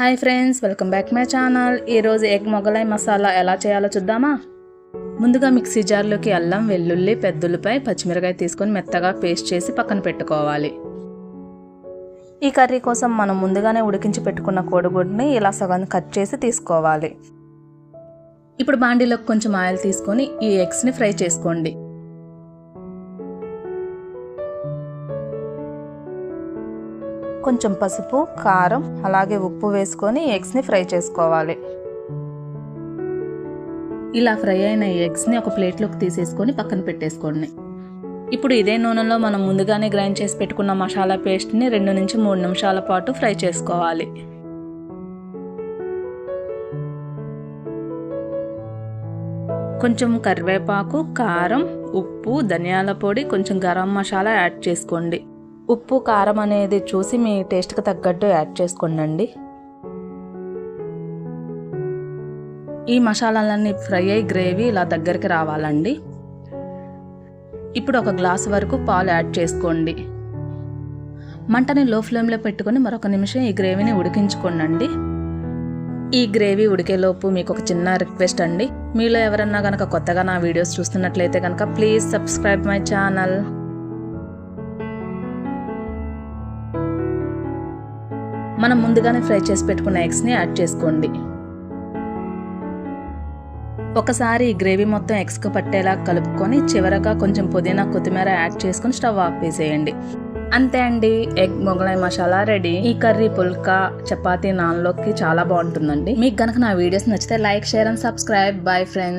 Hi friends welcome back my channel. ఈరోజు egg Mughlai masala ఎలా చేయాలో చూద్దామా? ముందుగా మిక్సీ జార్లోకి అల్లం వెల్లుల్లి పెద్దలపై పచ్చిమిరకాయ తీసుకొని మెత్తగా పేస్ట్ చేసి పక్కన పెట్టుకోవాలి. ఈ కర్రీ కోసం మనం ముందుగానే ఉడికించి పెట్టుకున్న కోడిగుడ్ని ఇలా సగం కట్ చేసి తీసుకోవాలి. ఇప్పుడు బాండీలోకి కొంచెం ఆయిల్ తీసుకొని ఈ ఎగ్స్ని ఫ్రై చేసుకోండి. కొంచెం పసుపు కారం అలాగే ఉప్పు వేసుకొని ఎగ్స్ని ఫ్రై చేసుకోవాలి. ఇలా ఫ్రై అయిన ఎగ్స్ని ఒక ప్లేట్లోకి తీసేసుకొని పక్కన పెట్టేసుకోండి. ఇప్పుడు ఇదే నూనెలో మనం ముందుగానే గ్రైండ్ చేసి పెట్టుకున్న మసాలా పేస్ట్ని రెండు నుంచి మూడు నిమిషాల పాటు ఫ్రై చేసుకోవాలి. కొంచెం కరివేపాకు కారం ఉప్పు ధనియాల పొడి కొంచెం గరం మసాలా యాడ్ చేసుకోండి. ఉప్పు కారం అనేది చూసి మీ టేస్ట్కి తగ్గట్టు యాడ్ చేసుకోండి ఈ మసాలాలన్నీ ఫ్రై అయ్యి గ్రేవీ ఇలా దగ్గరికి రావాలండి. ఇప్పుడు ఒక గ్లాస్ వరకు పాలు యాడ్ చేసుకోండి. మంటని లో ఫ్లేమ్లో పెట్టుకొని మరొక నిమిషం ఈ గ్రేవీని ఉడికించుకోండి ఈ గ్రేవీ ఉడికేలోపు మీకు ఒక చిన్న రిక్వెస్ట్ అండి. మీలో ఎవరన్నా కనుక కొత్తగా నా వీడియోస్ చూస్తున్నట్లయితే కనుక ప్లీజ్ సబ్స్క్రైబ్ మై ఛానల్. మనం ముందుగానే ఫ్రై చేసి పెట్టుకున్న ఎగ్స్ని యాడ్ చేసుకోండి. ఒకసారి ఈ గ్రేవీ మొత్తం ఎగ్స్కు పట్టేలా కలుపుకొని చివరగా కొంచెం పుదీనా కొత్తిమీర యాడ్ చేసుకొని స్టవ్ ఆఫ్ వేసేయండి అంతే అండి ఎగ్ మొగలై మసాలా రెడీ. ఈ కర్రీ పుల్కా చపాతీ నాన్లోకి చాలా బాగుంటుందండి. మీకు కనుక నా వీడియోస్ నచ్చితే like share and subscribe. Bye friends.